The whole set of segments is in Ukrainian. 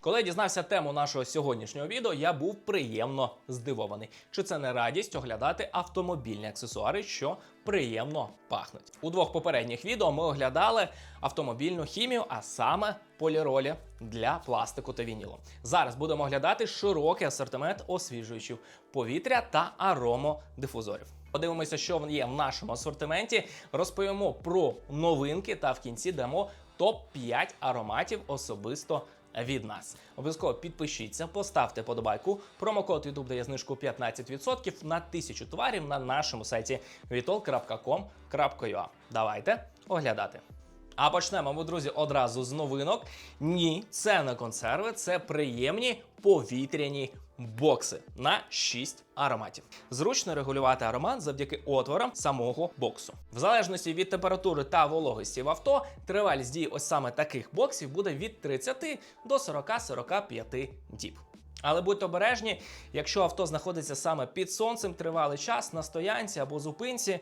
Коли я дізнався тему нашого сьогоднішнього відео, я був приємно здивований. Чи це не радість оглядати автомобільні аксесуари, що приємно пахнуть? У двох попередніх відео ми оглядали автомобільну хімію, а саме поліролі для пластику та вінілу. Зараз будемо оглядати широкий асортимент освіжуючів повітря та аромодифузорів. Подивимося, що є в нашому асортименті. Розповімо про новинки та в кінці дамо топ 5 ароматів особисто від нас. Обов'язково підпишіться, поставте подобайку. Промокод YouTube дає знижку 15% на тисячу товарів на нашому сайті vitol.com.ua. Давайте оглядати. А почнемо ми, друзі, одразу з новинок. Ні, це не консерви, це приємні повітряні бокси на 6 ароматів. Зручно регулювати аромат завдяки отворам самого боксу. В залежності від температури та вологості в авто, тривалість дії ось саме таких боксів буде від 30 до 40-45 діб. Але будьте обережні, якщо авто знаходиться саме під сонцем тривалий час на стоянці або зупинці.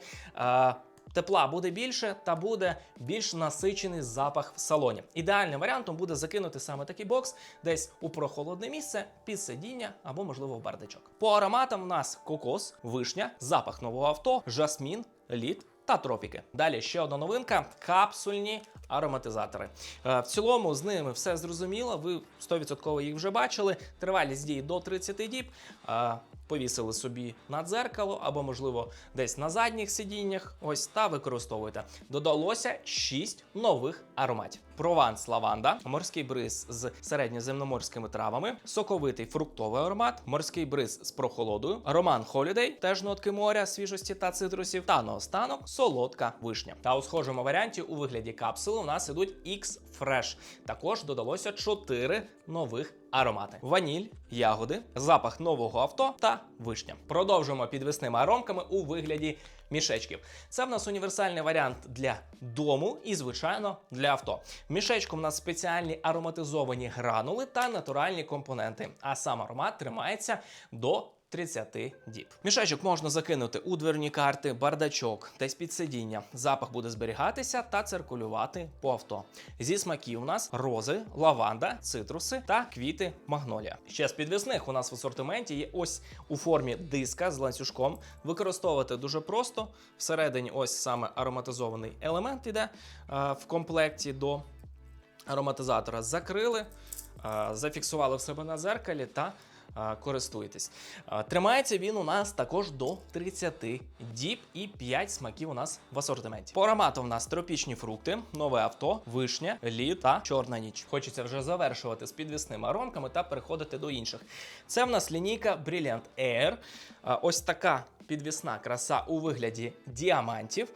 Е, Тепла буде більше та буде більш насичений запах в салоні. Ідеальним варіантом буде закинути саме такий бокс десь у прохолодне місце під сидіння або, можливо, в бардачок. По ароматам у нас кокос, вишня, запах нового авто, жасмін, лід та тропіки. Далі ще одна новинка: капсульні ароматизатори. Е, В цілому з ними все зрозуміло. Ви 100% їх вже бачили. Тривалість дії до 30 діб. Повісили собі на дзеркало або, можливо, десь на задніх сидіннях. Ось та використовуєте. Додалося 6 нових ароматів: прованс лаванда, морський бриз з середньоземноморськими травами, соковитий фруктовий аромат, морський бриз з прохолодою, роман Холідей, теж нотки моря, свіжості та цитрусів, та наостанок солодка вишня. Та у схожому варіанті у вигляді капсули у нас ідуть X Fresh. Також додалося 4 нових аромати: ваніль, ягоди, запах нового авто та вишня. Продовжуємо підвісними аромками у вигляді мішечків. Це в нас універсальний варіант для дому і, звичайно, для авто. В мішечку в нас спеціальні ароматизовані гранули та натуральні компоненти. А сам аромат тримається до 30 діб. Мішечок можна закинути у дверні карти, бардачок, десь під сидіння. Запах буде зберігатися та циркулювати по авто. Зі смаків у нас рози, лаванда, цитруси та квіти магнолія. Ще з підвісних у нас в асортименті є ось у формі диска з ланцюжком. Використовувати дуже просто. Всередині ось саме ароматизований елемент іде е, в комплекті до ароматизатора. Закрили, е, зафіксували в себе на зеркалі та користуєтесь. Тримається він у нас також до 30 діб і 5 смаків у нас в асортименті. По аромату в нас тропічні фрукти, нове авто, вишня, лід та чорна ніч. Хочеться вже завершувати з підвісними аромками та переходити до інших. Це в нас лінійка Brilliant Air. Ось така. Підвісна краса у вигляді діамантів.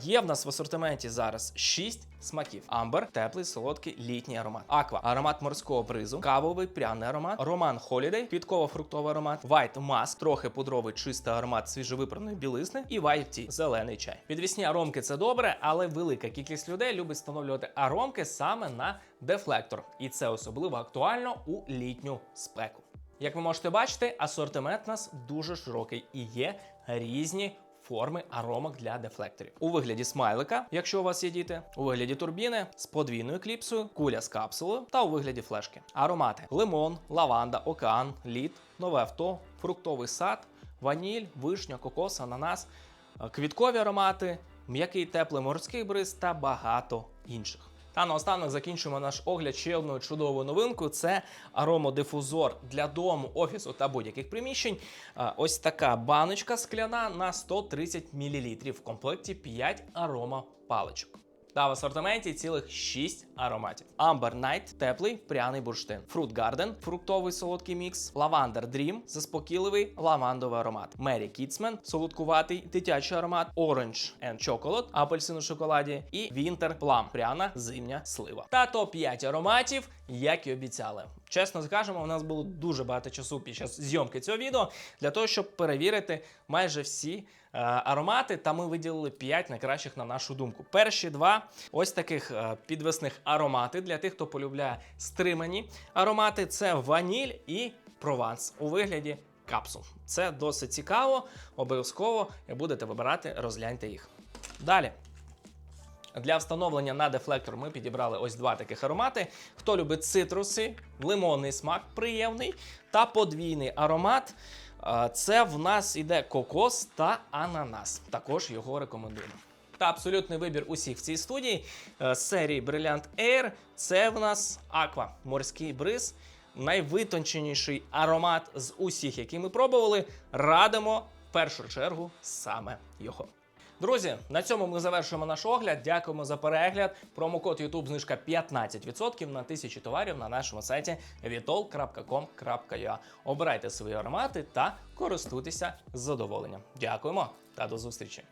Є в нас в асортименті зараз 6 смаків: амбер, теплий, солодкий, літній аромат. Аква, аромат морського бризу, кавовий пряний аромат, роман Holiday, підково-фруктовий аромат, White Mask, трохи пудровий чистий аромат свіжовипраної білизни і White Tea, зелений чай. Підвісні аромки це добре, але велика кількість людей любить встановлювати аромки саме на дефлектор, і це особливо актуально у літню спеку. Як ви можете бачити, асортимент у нас дуже широкий і є різні форми аромок для дефлекторів. У вигляді смайлика, якщо у вас є діти, у вигляді турбіни з подвійною кліпсою, куля з капсулою та у вигляді флешки. Аромати: лимон, лаванда, океан, лід, нове авто, фруктовий сад, ваніль, вишня, кокос, ананас, е, квіткові аромати, м'який теплий морський бриз та багато інших. Та наостанок закінчуємо наш огляд ще одною чудовою новинкою. Це аромодифузор для дому, офісу та будь-яких приміщень. Ось така баночка скляна на 130 мл. В комплекті 5 аромапаличок. Та в асортименті цілих 6 ароматів: Amber Night – теплий пряний бурштин, Fruit Garden – фруктовий солодкий мікс, Lavender Dream – заспокійливий лавандовий аромат, Mary Kidsman – солодкуватий дитячий аромат, Orange and Chocolate – апельсин у шоколаді, і Winter Plum – пряна зимня слива. Та топ-5 ароматів, як і обіцяли. Чесно скажемо, у нас було дуже багато часу під час зйомки цього відео для того, щоб перевірити майже всі е, аромати. Та ми виділили 5 найкращих на нашу думку. Перші два ось таких е, підвесних аромати для тих, хто полюбляє стримані аромати. Це ваніль і прованс у вигляді капсул. Це досить цікаво. Обов'язково будете вибирати, розгляньте їх. Далі. Для встановлення на дефлектор ми підібрали ось два таких аромати. Хто любить цитруси, лимонний смак приємний та подвійний аромат. Е, Це в нас іде кокос та ананас. Також його рекомендуємо. Та абсолютний вибір усіх в цій студії е, з серії Brilliant Air це в нас Aqua, морський бриз. Найвитонченіший аромат з усіх, які ми пробували. Радимо в першу чергу саме його. Друзі, на цьому ми завершуємо наш огляд. Дякуємо за перегляд. Промокод YouTube знижка 15% на тисячі товарів на нашому сайті vitol.com.ua. Обирайте свої аромати та користуйтеся з задоволенням. Дякуємо та до зустрічі!